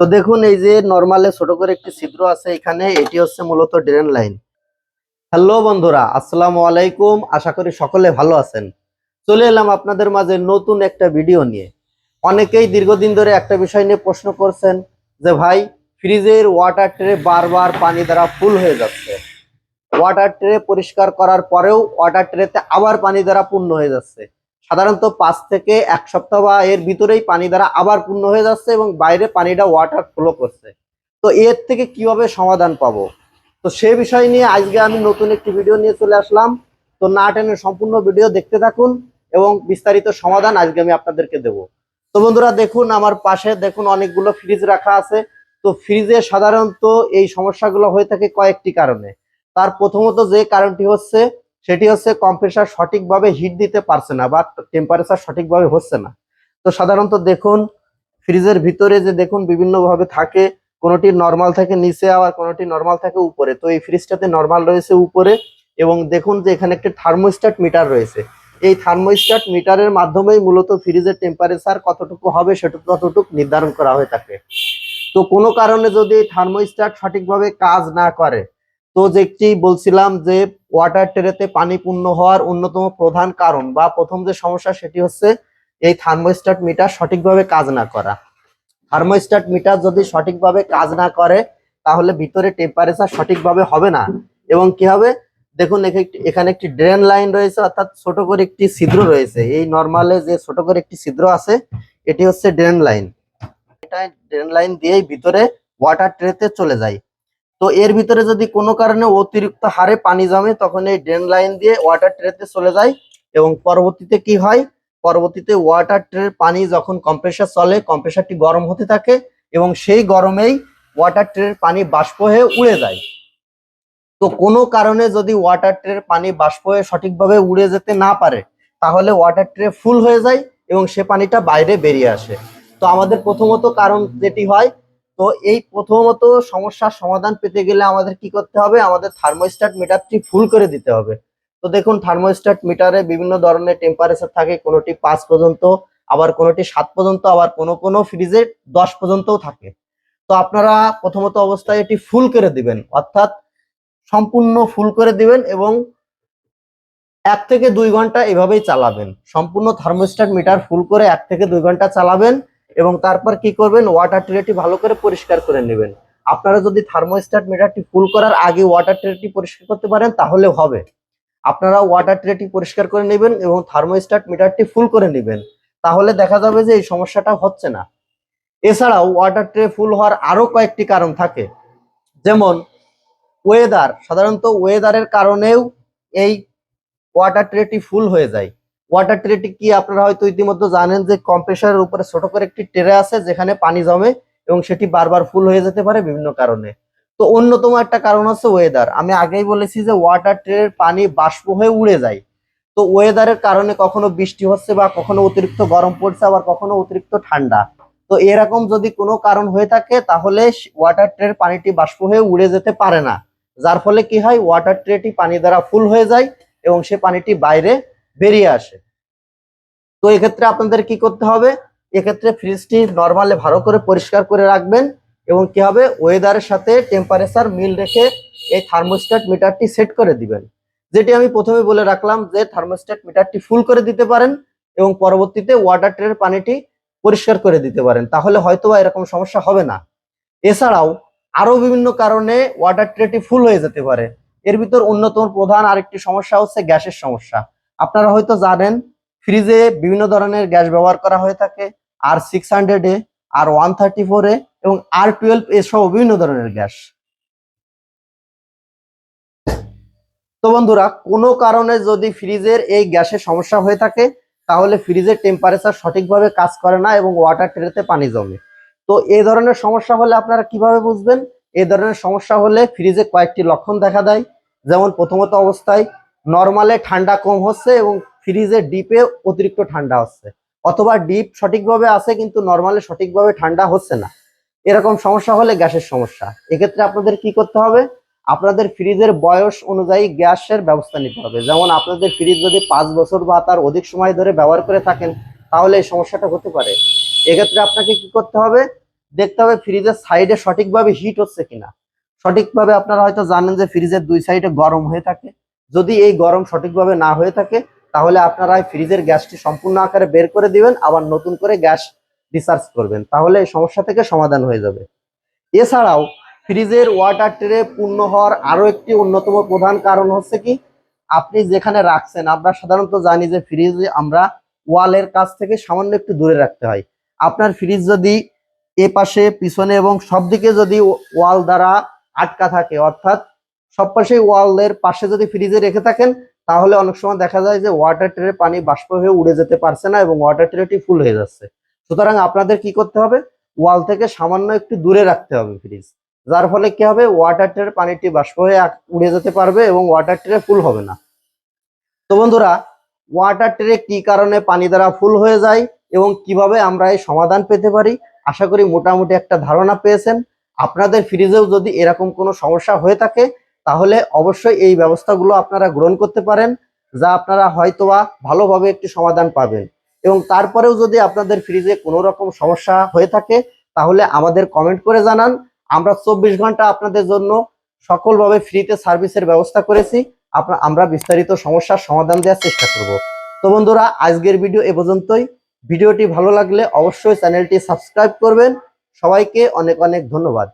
তো দেখুন, এই যে নর্মালে ছোট করে একটি ছিদ্র আছে এখানে, এটি হচ্ছে মূলত ড্রেন লাইন হ্যালো বন্ধুরা, আসসালামু আলাইকুম। আশা করি সকলে ভালো আছেন। চলে এলাম আপনাদের মাঝে নতুন একটা ভিডিও নিয়ে। অনেকেই দীর্ঘদিন ধরে একটা বিষয় নিয়ে প্রশ্ন করছেন যে, ভাই, ফ্রিজের ওয়াটার ট্রে বারবার পানি দ্বারা ফুল হয়ে যাচ্ছে। ওয়াটার ট্রে পরিষ্কার করার পরেও ওয়াটার ট্রেতে আবার পানি দ্বারা পূর্ণ হয়ে যাচ্ছে। সাধারণত পাঁচ থেকে এক সপ্তাহ বা এর ভিতরেই পানি দ্বারা আবার পূর্ণ হয়ে যাচ্ছে এবং বাইরে পানিটা ওয়াটার ফ্লো করছে। তো এর থেকে কীভাবে সমাধান পাবো? তো সে বিষয় নিয়ে আজকে আমি নতুন একটি ভিডিও নিয়ে চলে আসলাম। তো না টেনে সম্পূর্ণ ভিডিও দেখতে থাকুন এবং বিস্তারিত সমাধান আজকে আমি আপনাদেরকে দেব। তো বন্ধুরা, দেখুন আমার পাশে দেখুন অনেকগুলো ফ্রিজ রাখা আছে। তো ফ্রিজে সাধারণত এই সমস্যাগুলো হয়ে থাকে কয়েকটি কারণে। তার প্রথমত যে কারণটি হচ্ছে সেটি হচ্ছে কম্প্রেসার সঠিকভাবে হিট দিতে পারছে না বা টেম্পারেচার সঠিকভাবে হচ্ছে না। তো সাধারণত দেখুন, ফ্রিজের ভিতরে যে দেখুন বিভিন্নভাবে থাকে, কোনোটি নর্মাল থাকে নিচে আবার কোনোটি নর্মাল থাকে উপরে। তো এই ফ্রিজটাতে নর্মাল রয়েছে উপরে এবং দেখুন যে এখানে একটি থার্মোস্ট্যাট মিটার রয়েছে। এই থার্মোস্ট্যাট মিটারের মাধ্যমেই মূলত ফ্রিজের টেম্পারেচার কতটুকু হবে সেটুকু ততটুকু নির্ধারণ করা হয়ে থাকে। তো কোনো কারণে যদি থার্মোস্ট্যাট সঠিকভাবে কাজ না করে তো যেটি বলছিলাম যে ওয়াটার ট্রেতে পানি পূর্ণ হওয়ার অন্যতম প্রধান কারণ বা প্রথম যে সমস্যা সেটি হচ্ছে এই থার্মোস্ট্যাট মিটার সঠিকভাবে কাজ না করা। থার্মোস্ট্যাট মিটার যদি সঠিকভাবে কাজ না করে, তাহলে ভিতরে টেম্পারেচার সঠিকভাবে হবে না। এবং কি হবে? দেখুন, এখানে- একটি ড্রেন লাইন রয়েছে, অর্থাৎ ছোট করে একটি ছিদ্র রয়েছে। এই নর্মালে যে ছোট করে একটি ছিদ্র আছে, এটি হচ্ছে ড্রেন লাইন এটা ড্রেন লাইন দিয়েই ভিতরে ওয়াটার ট্রেতে চলে যায়। তো এর ভিতরে যদি কোনো কারণে অতিরিক্ত হারে পানি জমে, তখন এই ড্রেন লাইন দিয়ে ওয়াটার ট্রেতে চলে যায় এবং পরবর্তীতে কি হয়? পরবর্তীতে ওয়াটার ট্রের পানি যখন কম্প্রেসার চলে কম্প্রেসারটি গরম হতে থাকে এবং সেই গরমেই ওয়াটার ট্রের পানি বাষ্প হয়ে উড়ে যায়। তো কোনো কারণে যদি ওয়াটার ট্রের পানি বাষ্প হয়ে সঠিকভাবে উড়ে যেতে না পারে, তাহলে ওয়াটার ট্রে ফুল হয়ে যায় এবং সে পানিটা বাইরে বেরিয়ে আসে। তো আমাদের প্রথমত কারণ যেটি হয় তো এই প্রথমত সমস্যার সমাধান পেতে গেলে আমাদের কি করতে হবে? আমাদের থার্মোস্ট্যাট মিটারটি ফুল করে দিতে হবে। তো দেখুন থার্মোস্ট্যাট মিটারে বিভিন্ন ধরনের টেম্পারেচার থাকে, কোনোটি পাঁচ পর্যন্ত, আবার কোনোটি সাত পর্যন্ত, আবার কোনো কোনো ফ্রিজে দশ পর্যন্তও থাকে। তো আপনারা প্রথমত অবস্থায় এটি ফুল করে দিবেন, অর্থাৎ সম্পূর্ণ ফুল করে দিবেন এবং এক থেকে দুই ঘণ্টা এভাবেই চালাবেন। সম্পূর্ণ থার্মোস্ট্যাট মিটার ফুল করে এক থেকে দুই ঘণ্টা চালাবেন এবং তারপর কি করবেন? ওয়াটার ট্রেটি ভালো করে পরিষ্কার করে নেবেন। আপনারা যদি থার্মোস্ট্যাট মিটারটি ফুল করার আগে ওয়াটার ট্রেটি পরিষ্কার করতে পারেন, তাহলে হবে। আপনারা ওয়াটার ট্রেটি পরিষ্কার করে নেবেন এবং থার্মোস্ট্যাট মিটারটি ফুল করে নেবেন। তাহলে দেখা যাবে যে এই সমস্যাটা হচ্ছে না। এছাড়াও ওয়াটার ট্রে ফুল হওয়ার আরও কয়েকটি কারণ থাকে। যেমন ওয়েদার সাধারণত ওয়েদারের কারণেও এই ওয়াটার ট্রেটি ফুল হয়ে যায়। ওয়াটার ট্রেটি কি আপনারা হয়তো ইতিমধ্যে জানেন যে কম্প্রেসারের উপরে ছোট করে একটি ট্রে আছে যেখানে পানি জমে এবং সেটি বারবার ফুল হয়ে যেতে পারে বিভিন্ন কারণে। তো অন্যতম একটা কারণ হচ্ছে ওয়েদার আমি আগেই বলেছি যে ওয়াটার ট্রের পানি বাষ্প হয়ে উড়ে যায়। তো ওয়েদারের কারণে কখনো বৃষ্টি হচ্ছে বা কখনো অতিরিক্ত গরম পড়ছে আবার কখনো অতিরিক্ত ঠান্ডা। তো এরকম যদি কোনো কারণ হয়ে থাকে তাহলে ওয়াটার ট্রের পানিটি বাষ্প হয়ে উড়ে যেতে পারে না। যার ফলে কি হয়? ওয়াটার ট্রেটি পানি দ্বারা ফুল হয়ে যায় এবং সে পানিটি বাইরে বেরিয়ে আসে। তো এক্ষেত্রে আপনাদের কি করতে হবে? এক্ষেত্রে ফ্রিজটি নর্মালে ভালো করে পরিষ্কার করে রাখবেন এবং কি হবে? ওয়েদারের সাথে টেম্পারেচার মিল রেখে এই থার্মোস্ট্যাট মিটারটি সেট করে দিবেন। যেটি আমি প্রথমে বলে রাখলাম যে থার্মোস্ট্যাট মিটারটি ফুল করে দিতে পারেন এবং পরবর্তীতে ওয়াটার ট্রের পানিটি পরিষ্কার করে দিতে পারেন। তাহলে হয়তোবা এরকম সমস্যা হবে না। এছাড়াও আরও বিভিন্ন কারণে ওয়াটার ট্রেটি ফুল হয়ে যেতে পারে। এর ভিতর অন্যতম প্রধান আরেকটি সমস্যা হচ্ছে গ্যাসের সমস্যা। আপনারা হয়তো জানেন, ফ্রিজে বিভিন্ন ধরনের গ্যাস ব্যবহার করা হয়ে থাকে, আর six hundred A, R one thirty four A, এবং আর টুয়েলভ এ সহ বিভিন্ন ধরনের গ্যাস। তো বন্ধুরা, কোনো কারণে যদি ফ্রিজের এই গ্যাসের সমস্যা হয়ে থাকে, তাহলে ফ্রিজের টেম্পারেচার সঠিকভাবে কাজ করে না এবং ওয়াটার ট্রেতে পানি জমে। তো এই ধরনের সমস্যা হলে আপনারা কীভাবে বুঝবেন? এই ধরনের সমস্যা হলে ফ্রিজে কয়েকটি লক্ষণ দেখা দেয়। যেমন প্রথমত অবস্থায় নর্মালে ঠান্ডা কম হচ্ছে এবং ফ্রিজে ডিপে অতিরিক্ত ঠান্ডা হচ্ছে। অথবা ডিপ সঠিকভাবে আছে কিন্তু নর্মালে সঠিকভাবে ঠান্ডা হচ্ছে না। এরকম সমস্যা হলে গ্যাসের সমস্যা। এক্ষেত্রে আপনাদের কি করতে হবে? আপনাদের ফ্রিজের বয়স অনুযায়ী গ্যাসের ব্যবস্থা নিতে হবে। যেমন আপনাদের ফ্রিজ যদি পাঁচ বছর বা তার অধিক সময় ধরে ব্যবহার করে থাকেন, তাহলে এই সমস্যাটা হতে পারে। এক্ষেত্রে আপনাকে কি করতে হবে? দেখতে হবে ফ্রিজের সাইডে সঠিকভাবে হিট হচ্ছে কিনা। সঠিকভাবে আপনারা হয়তো জানেন যে ফ্রিজের দুই সাইডে গরম হয়ে থাকে। যদি এই গরম সঠিকভাবে না হয়ে থাকে, তাহলে আপনারা ফ্রিজের গ্যাসটি সম্পূর্ণ আকারে বের করে দিবেন, আবার নতুন করে গ্যাস রিচার্জ করবেন। তাহলে এই সমস্যা থেকে সমাধান হয়ে যাবে। এছাড়াও ফ্রিজের ওয়াটার ট্রে পূর্ণ হওয়ার আরও একটি অন্যতম প্রধান কারণ হচ্ছে কি, আপনি যেখানে রাখছেন, আমরা সাধারণত জানি যে ফ্রিজ আমরা ওয়ালের কাছ থেকে সামান্য একটু দূরে রাখতে হয়। আপনার ফ্রিজ যদি এ পাশে পিছনে এবং সব দিকে যদি ওয়াল দ্বারা আটকা থাকে, অর্থাৎ সব পাশে ওয়ালের পাশে যদি ফ্রিজে রেখে থাকেন, তাহলে অনেক সময় দেখা যায় যে ওয়াটার ট্রে পানি বাষ্প হয়ে উড়ে যেতে পারছে না এবং ওয়াটার ট্রেটি ফুল হয়ে যাচ্ছে। সুতরাং আপনাদের কি করতে হবে? ওয়াল থেকে সামান্য একটু দূরে রাখতে হবে ফ্রিজ যার ফলে কি হবে? ওয়াটার ট্রের পানিটি বাষ্প হয়ে উড়ে যেতে পারবে এবং ওয়াটার ট্রে ফুল হবে না। তো বন্ধুরা ওয়াটার ট্রে কি কারণে পানি দ্বারা ফুল হয়ে যায় এবং কীভাবে আমরা এই সমাধান পেতে পারি? আশা করি মোটামুটি একটা ধারণা পেয়েছেন। আপনাদের ফ্রিজেও যদি এরকম কোনো সমস্যা হয়ে থাকে তাহলে অবশ্যই এই ব্যবস্থাগুলো আপনারা গ্রহণ করতে পারেন, যা আপনারা হয়তোবা ভালোভাবে একটি সমাধান পাবেন। এবং তারপরেও যদি আপনাদের ফ্রিজে কোনো রকম সমস্যা হয়ে থাকে, তাহলে আমাদের কমেন্ট করে জানান। আমরা চব্বিশ ঘণ্টা আপনাদের জন্য সকলভাবে ফ্রিতে সার্ভিসের ব্যবস্থা করেছি। আপনা আমরা বিস্তারিত সমস্যার সমাধান দেওয়ার চেষ্টা করব। তো বন্ধুরা, আজকের ভিডিও এ পর্যন্তই। ভিডিওটি ভালো লাগলে অবশ্যই চ্যানেলটি সাবস্ক্রাইব করবেন। সবাইকে অনেক অনেক ধন্যবাদ।